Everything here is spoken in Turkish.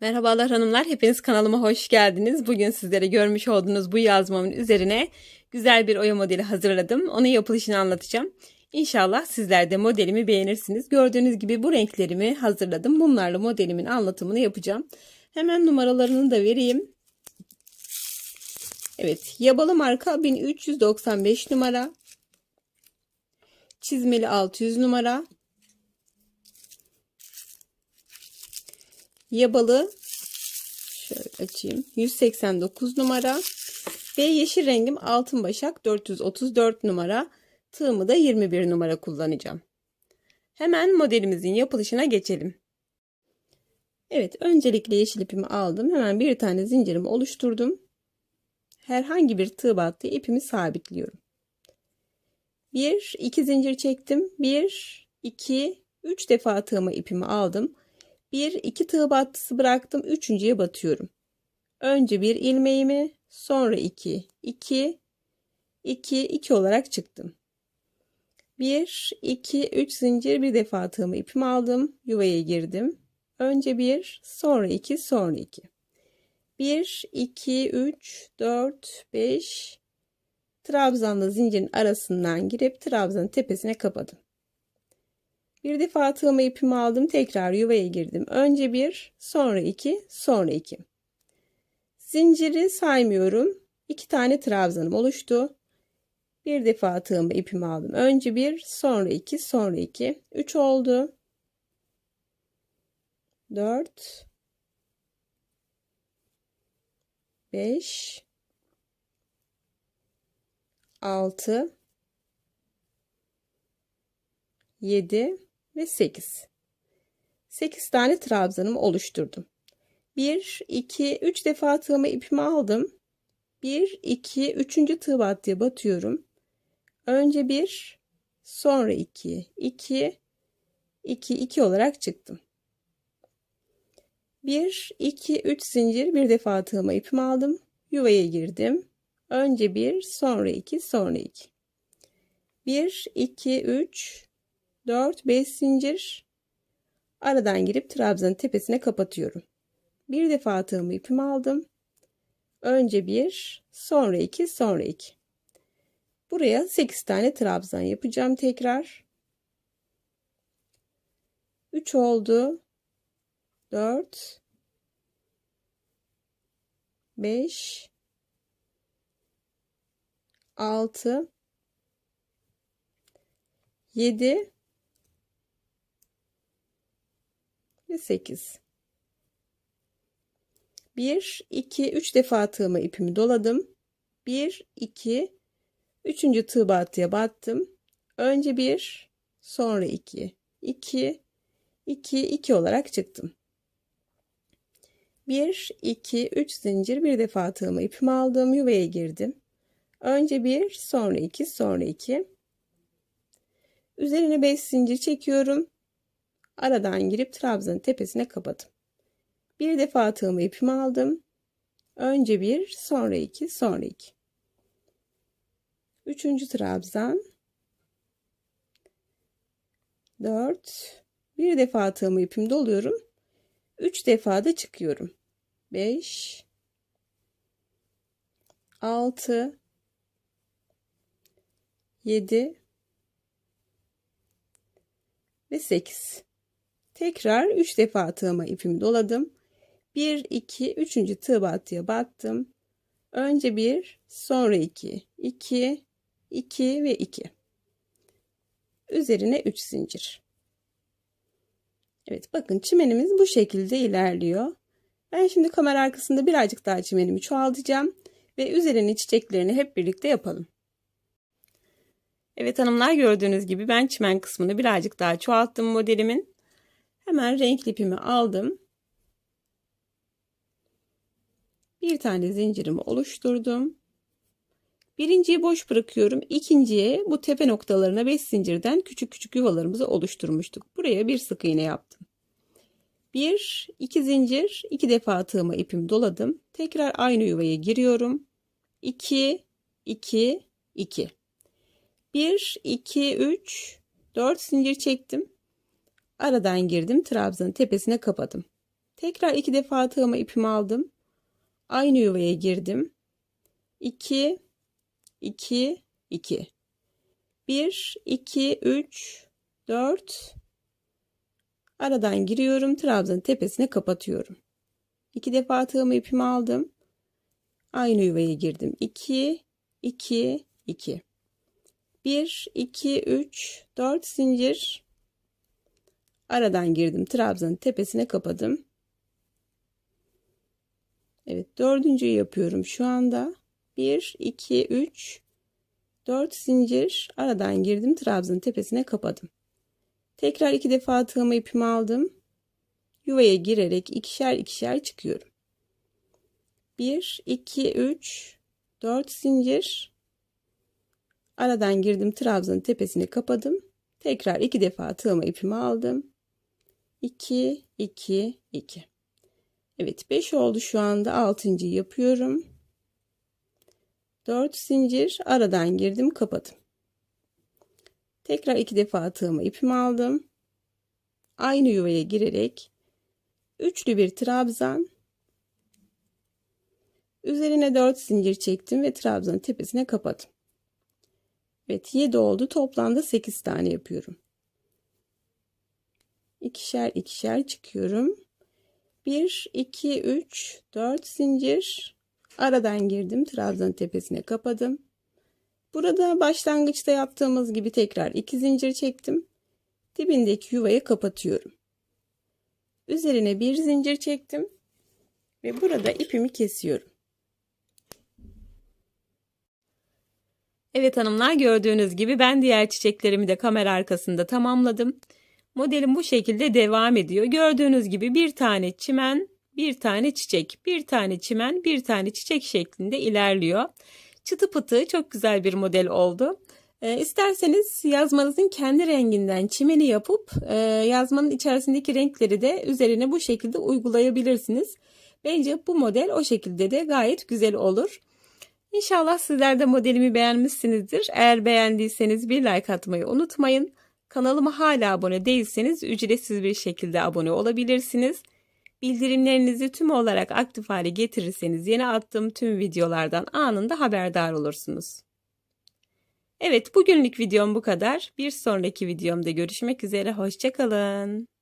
Merhabalar hanımlar, hepiniz kanalıma hoş geldiniz. Bugün sizlere görmüş olduğunuz bu yazmamın üzerine güzel bir oya modeli hazırladım. Onun yapılışını anlatacağım. İnşallah sizler de modelimi beğenirsiniz. Gördüğünüz gibi bu renklerimi hazırladım. Bunlarla modelimin anlatımını yapacağım. Hemen numaralarını da vereyim. Evet, yabalı marka 1395 numara. Çizmeli 600 numara. Yabalı şöyle açayım. 189 numara ve yeşil rengim altın başak 434 numara. Tığımı da 21 numara kullanacağım. Hemen modelimizin yapılışına geçelim. Evet, öncelikle yeşil ipimi aldım. Hemen bir tane zincirimi oluşturdum. Herhangi bir tığ battığı ipimi sabitliyorum. 1 2 zincir çektim. 1 2 3 defa tığıma ipimi aldım. Bir iki tığ battısı bıraktım. Üçüncüye batıyorum. Önce bir ilmeğimi sonra iki, iki, iki, iki olarak çıktım. Bir, iki, üç zincir bir defa tığımı ipimi aldım. Yuvaya girdim. Önce bir, sonra iki, sonra iki. Bir, iki, üç, dört, beş. Trabzanla zincirin arasından girip trabzanın tepesine kapadım. Bir defa tığımı ipimi aldım. Tekrar yuvaya girdim. Önce bir, sonra iki, sonra iki. Zinciri saymıyorum. İki tane trabzanım oluştu. Bir defa tığımı ipimi aldım. Önce bir, sonra iki, sonra iki. Üç oldu. Dört. Beş. Altı. Yedi ve 8. 8 tane trabzanımı oluşturdum. 1, 2, 3 defa tığıma ipimi aldım. 1, 2, 3. tığ battıya batıyorum. Önce 1, sonra 2, 2, 2, 2 olarak çıktım. 1, 2, 3 zincir bir defa tığıma ipimi aldım. Yuvaya girdim. Önce 1, sonra 2, sonra 2. 1, 2, 3, 4 5 zincir aradan girip trabzanın tepesine kapatıyorum. Bir defa tığımı ipimi aldım. Önce bir, sonra iki, sonra iki. Buraya 8 tane trabzan yapacağım tekrar. 3 oldu. 4 5 6 7 ve 8. 1, 2, 3 defa tığıma ipimi doladım. 1, 2, 3. tığ battıya battım. Önce 1, sonra 2, 2, 2, 2 olarak çıktım. 1, 2, 3 zincir bir defa tığıma ipimi aldım. Yuvaya girdim. Önce 1, sonra 2, sonra 2. Üzerine 5 zincir çekiyorum aradan girip trabzanın tepesine kapadım. Bir defa tığımı ipimi aldım. Önce bir, sonra iki, sonra iki. Üçüncü trabzan. Dört. Bir defa tığımı ipimi doluyorum. Üç defa da çıkıyorum. Beş. Altı. Yedi. Ve sekiz. Tekrar 3 defa tığıma ipimi doladım. 1 2 3. tığ battıya battım. Önce 1, sonra 2, 2, 2 ve 2. Üzerine 3 zincir. Evet bakın çimenimiz bu şekilde ilerliyor. Ben şimdi kamera arkasında birazcık daha çimenimi çoğaltacağım ve üzerine çiçeklerini hep birlikte yapalım. Evet hanımlar gördüğünüz gibi ben çimen kısmını birazcık daha çoğalttım modelimin. Hemen renk ipimi aldım. Bir tane zincirimi oluşturdum. Birinciyi boş bırakıyorum. İkinciye bu tepe noktalarına 5 zincirden küçük küçük yuvalarımızı oluşturmuştuk. Buraya bir sık iğne yaptım. Bir, iki zincir, iki defa tığıma ipimi doladım. Tekrar aynı yuvaya giriyorum. 2, 2, 2. 1, 2, 3, 4 zincir çektim. Aradan girdim. Trabzanın tepesine kapadım. Tekrar iki defa tığıma ipimi aldım. Aynı yuvaya girdim. 2 2 2 1 2 3 4 aradan giriyorum. Trabzanın tepesine kapatıyorum. İki defa tığımı ipimi aldım. Aynı yuvaya girdim. 2 2 2 1 2 3 4 zincir aradan girdim. Trabzanın tepesine kapadım. Evet dördüncüyü yapıyorum şu anda. 1 2 3 4 zincir aradan girdim. Trabzanın tepesine kapadım. Tekrar iki defa tığımı ipimi aldım. Yuvaya girerek ikişer ikişer çıkıyorum. 1 2 3 4 zincir aradan girdim. Trabzanın tepesine kapadım. Tekrar iki defa tığımı ipimi aldım. 2 2 2 Evet 5 oldu şu anda 6. yapıyorum. 4 zincir aradan girdim kapadım. Tekrar iki defa tığımı ipimi aldım. Aynı yuvaya girerek üçlü bir trabzan üzerine 4 zincir çektim ve trabzanın tepesine kapadım. Evet 7 oldu. Toplamda 8 tane yapıyorum. İkişer ikişer çıkıyorum. 1 2 3 4 zincir aradan girdim. Trabzanın tepesine kapadım. Burada başlangıçta yaptığımız gibi tekrar 2 zincir çektim. Dibindeki yuvayı kapatıyorum. Üzerine bir zincir çektim ve burada ipimi kesiyorum. Evet hanımlar gördüğünüz gibi ben diğer çiçeklerimi de kamera arkasında tamamladım. Modelim bu şekilde devam ediyor. Gördüğünüz gibi bir tane çimen, bir tane çiçek, bir tane çimen, bir tane çiçek şeklinde ilerliyor. Çıtı pıtı çok güzel bir model oldu. E, isterseniz yazmanızın kendi renginden çimeni yapıp e, yazmanın içerisindeki renkleri de üzerine bu şekilde uygulayabilirsiniz. Bence bu model o şekilde de gayet güzel olur. İnşallah sizler de modelimi beğenmişsinizdir. Eğer beğendiyseniz bir like atmayı unutmayın. Kanalıma hala abone değilseniz ücretsiz bir şekilde abone olabilirsiniz. Bildirimlerinizi tüm olarak aktif hale getirirseniz yeni attığım tüm videolardan anında haberdar olursunuz. Evet bugünlük videom bu kadar. Bir sonraki videomda görüşmek üzere. Hoşçakalın.